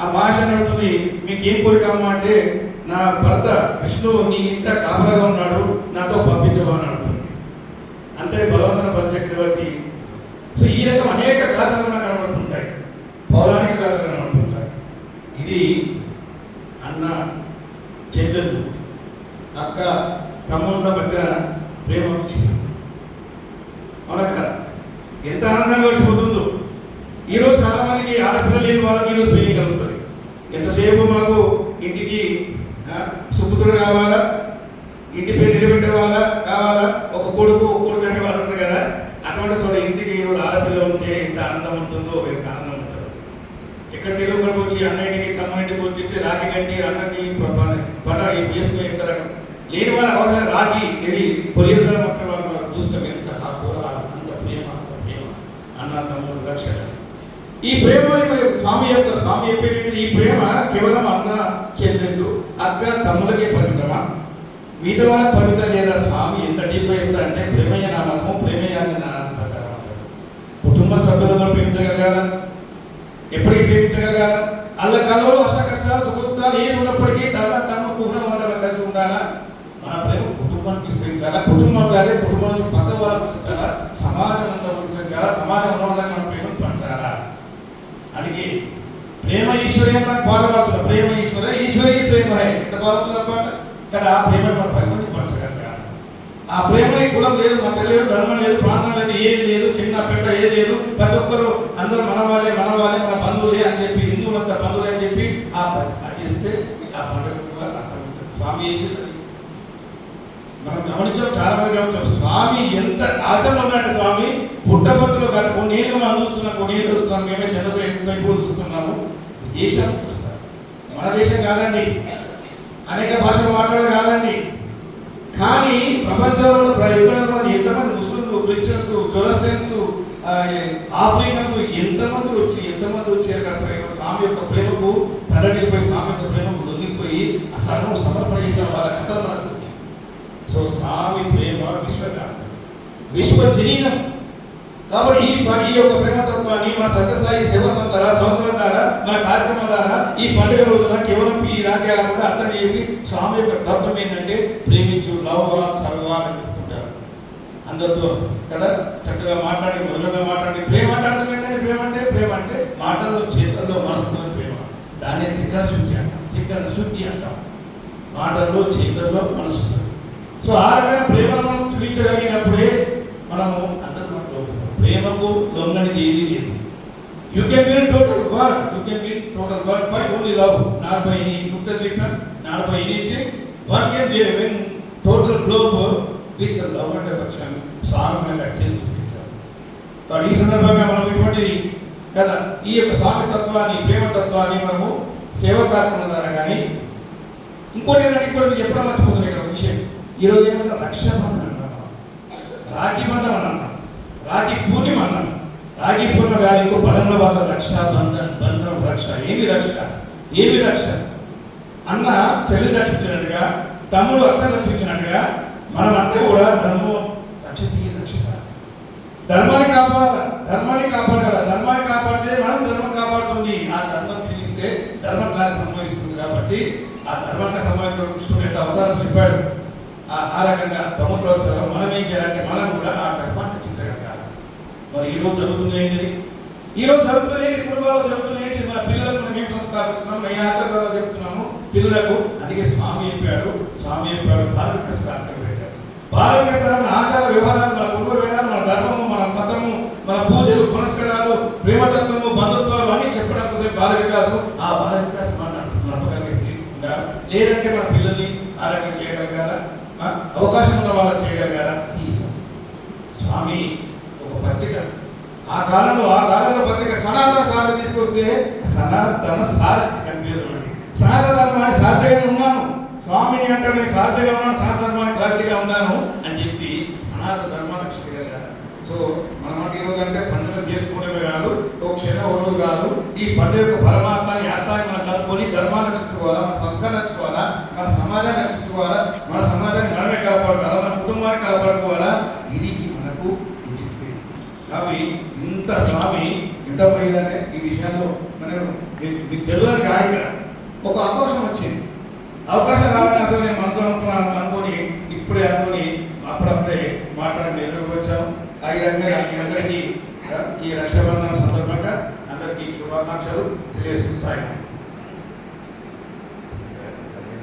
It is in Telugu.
ఆ భాష ఉంటుంది మీకు ఏం కోరిక అమ్మ? అంటే నా భర్త విష్ణువు నీ ఇంత కాపలాగా ఉన్నాడు నాతో పంపించమని అడుగుతుంది అంతే బలవంతన బల చక్రవర్తి సో ఈ రకం అనేక గాథలు నాకు కనబడుతుంటాయి. పౌరాణిక గాథలు కనబడుతుంటాయి. ఇది అన్న చెల్లెలు అక్క తమ్ముళ్ళ మధ్య ప్రేమ విషయం అవునక్క ఎంత ఆనందంగా వచ్చిపోతుందో ఈరోజు చాలా మందికి ఆడపిల్ల లేని వాళ్ళకి ఈరోజు పెళ్ళి కలుగుతుంది ఎంతసేపు మాకు ఇంటికి ఆ, సుపుత్రుడు కావాలా ఇంటి పేరు నిలబెట్టేవాళ్ళ కావాలా ఒక కొడుకు ఒక కొడుకు అనే వాళ్ళు ఉంటారు కదా అటువంటి చోట ఇంటికి ఈరోజు ఆడపిల్ల ఉంటే ఎంత ఆనందం ఉంటుందో ఎంత ఆనందం ఉంటుంది ఎక్కడికి ఎదుగుబడి వచ్చి అన్నింటికి తమ్ముడింటికి రాగి గంటి అన్నకి పట వేసుకుని ఎంత రకం లేని వాళ్ళ అవసరం రాగి ఇది పొలియదల మొక్క వాళ్ళు చూస్తాం ఎంత కూర అంత ప్రేమ అంత ప్రేమ. అన్న తమ్ముడు రక్షణ. ఈ ప్రేమ స్వామి యొక్క స్వామి చెప్పేది ఈ ప్రేమ కేవలం అన్న చెల్లెళ్ళు అక్క తమ్ములకే పరిమితమా? మిగతా వాళ్ళ పరిమితం లేదా? స్వామి ఎంత డీప్గా చెప్తారంటే ప్రేమయ్య నామకము ప్రేమయ్య అనే నామం కుటుంబ సభ్యులను పెంచగలగాల ఎప్పటికీ ప్రేమించగలగాల? వాళ్ళ కళలో అష్ట కష్టాలు సుఖదుఖాలు ఏమి ఉన్నప్పటికీ తన తమ కుటుంబం అందరూ కలిసి ఉండాలా? మన ప్రేమ కుటుంబానికి విస్తరించాలా? కుటుంబం కాదే కుటుంబం పక్క వాళ్ళకి విస్తరించాలా? సమాజం అంతా విస్తరించాలా? సమాజం ఉన్న మన ప్రేమను పంచాలా? అందుకే ప్రేమ ఈశ్వరే మనకు పాట పాడుతున్నాం. ప్రేమ ఈశ్వర ఈశ్వరే ప్రేమ ఎంత బాగుంటుంది పాట? కానీ ఆ ప్రేమను మనం పది మంది పంచగలగాలి ఆ ప్రేమని కులం లేదు మత లేదు ధర్మం లేదు ప్రాంతం లేదు ఏది లేదు చిన్న పెద్ద ఏది లేదు. ప్రతి ఒక్కరు అందరూ మన వాళ్ళే మన వాళ్ళే స్వామి చేసేది మనం గమనించాం చాలా మంది గమనించాం స్వామి ఎంత ఆశలో ఉన్నాడు స్వామి? పుట్టపత్తులు కాదు కొన్ని ఏళ్ళు మనం చూస్తున్నాం కొన్ని ఏళ్ళు చూస్తున్నాం మేమే జనతో ఎంత ఎక్కువ చూస్తున్నాము. దేశానికి చూస్తారు మన దేశం కాదండి. అనేక భాషలు మాట్లాడే కాదండి. కానీ ప్రపంచంలో ఎక్కడమంది మంది ఎంతమంది ముస్లింలు క్రిస్టియన్స్ జొరస్టన్స్ ఆఫ్రికన్స్ ఎంతమంది వచ్చి ఎంతమంది వచ్చి అక్కడ ప్రేమ స్వామి యొక్క ప్రేమకు తలడిపోయి స్వామి యొక్క ప్రేమకు స్వామి ప్రేమ విశ్వవ్యాప్తం విశ్వజనీనం కాబట్టి ఈ పని ఈ యొక్క ప్రేమతత్వాన్ని మన సత్యసాయి సేవ సంతర సంవత్సరం ద్వారా మన కార్యక్రమం ద్వారా ఈ పండుగ రోజున కేవలం ఈ దాకే కాకుండా అర్థం చేసి స్వామి యొక్క తత్వం ఏంటంటే ప్రేమించు లవ సర్వ అని చెప్తుంటారు. అందరితో కదా చక్కగా మాట్లాడి మధురంగా మాట్లాడి ప్రేమ అంటే అర్థం ఏంటంటే ప్రేమ అంటే ప్రేమ అంటే మాటల్లో చేతల్లో మనసులో ప్రేమ. దాన్ని త్రికరణ శుద్ధి అంటాం. త్రికరణ శుద్ధి అంటాం. మాటల్లో చేతల్లో మనసులో సో ఆ రకమైన ప్రేమను చూపించగలిగినప్పుడే మనము అందరూ మనకు ప్రేమకు లొంగనిది ఏది లేదు. You can be total word you can be total word by only love not by any ముక్తద్వీపం not by anything one can be when total globe with love అంటే పక్షం స్వామిగా చేసి చూపించారు. కాబట్టి ఈ సందర్భంగా మనం ఇటువంటిది కదా ఈ యొక్క స్వామి తత్వాన్ని ప్రేమ తత్వాన్ని మనము సేవ కార్యక్రమం ద్వారా కానీ ఇంకోటి ఏంటంటే ఇంకోటి చెప్పడం ఎప్పుడో మర్చిపోతుంది ఇక్కడ విషయం. ఈరోజు ఏమంటే రక్షాబంధన్ అన్నాం రాఖీ బంధం అన్నాం రాఖీ పూర్ణిమ అన్నాం రాఖీ పూర్ణ కాదు ఇంకో పదంలో వాళ్ళ రక్షాబంధన్ బంధనం రక్ష. ఏమి రక్ష? ఏమి రక్ష? అన్న చెల్లి రక్షించినట్టుగా తమ్ముడు అక్క రక్షించినట్టుగా మనమంతా కూడా ధర్మం రక్షితీ రక్షిత ధర్మాన్ని కాపాడాలి. ధర్మాన్ని కాపాడాలి. ధర్మాన్ని కాపాడితే మనం ధర్మం కాపాడుతుంది. ఆ ధర్మం తెలిస్తే ధర్మం దాన్ని సంభవిస్తుంది కాబట్టి ఆ ధర్మంగా సంబంధించిన కృష్ణుడు అవతారం చెప్పాడు? ఆ ఆ రకంగా బ్రహ్మప్రోత్సవం మనం ఏం చేయాలంటే మనం కూడా ఆ ధర్మాన్ని రక్షించగలగాలి మరి ఈ రోజు జరుగుతుంది ఏంటిది? ఈ రోజు జరుగుతుంది ఏంటి కుటుంబాల్లో జరుగుతుంది ఏంటి మన పిల్లలకు మనం సంస్కారిస్తున్నాం నేను ఆచరణలో చెప్తున్నాము పిల్లలకు అందుకే స్వామి చెప్పాడు స్వామి చెప్పాడు బాల వికాస్ పెట్టాడు. బాల ఆచార వ్యవహారాలు మన కుటుంబ వ్యవహారాలు మన ధర్మము మన మతము మన పూజలు పునస్కారాలు ప్రేమతత్వము బంధుత్వాలు అన్ని చెప్పడం కోసం బాల వికాసం ఆ బాల వికాసం అన్నట్టు నడపగలిగే స్థితి ఉండాలి? లేదంటే మన పిల్లల్ని ఆరోగ్యం చేయగలగాలా? అవకాశం ఉన్న వాళ్ళు చేయగలిగారా? స్వామి ఒక పత్రిక. ఆ కాలంలో ఆ కాలంలో పత్రిక సనాతన సారథి తీసుకొస్తే సనాతన సారథి కనిపించండి సనాతన ధర్మాన్ని సారథిగా ఉన్నాను. స్వామిని అంటే నేను సారథిగా ఉన్నాను సనాతన ధర్మానికి సారథిగా ఉన్నాను అని చెప్పి సనాతన ధర్మాన్ని చేయగలిగారు సో మనం అంటే అంటే పండుగ చేసుకోవడమే కాదు ఒక క్షణం ఒక రోజు కాదు. ఈ పండుగ యొక్క పరమాత్మాన్ని అర్థాన్ని మనం కనుక్కొని ధర్మాన్ని రక్షించుకోవాలా మన సంస్కారం రక్షించుకోవాలా మన సమాజాన్ని రక్షించుకోవాలా మన సమాజాన్ని మనమే కాపాడుకోవాలా మన కుటుంబాన్ని కాపాడుకోవాలా ఇది మనకు ఇది చెప్పేది కాబట్టి ఇంత స్వామి ఎంత పోయిందంటే ఈ విషయంలో మనం మీకు మీకు తెలియదు కాదు ఇక్కడ. ఒక అవకాశం వచ్చింది. అవకాశం రావాలని అసలు నేను మనసులో అనుకున్నాను అనుకుని ఇప్పుడే అనుకొని అప్పుడప్పుడే మాట్లాడి ఎదురుకు వచ్చాం? ఆ విధంగా మీ అందరికీ ఈ రక్షాబంధన సందర్భంగా అందరికీ శుభాకాంక్షలు తెలియజేస్తాయి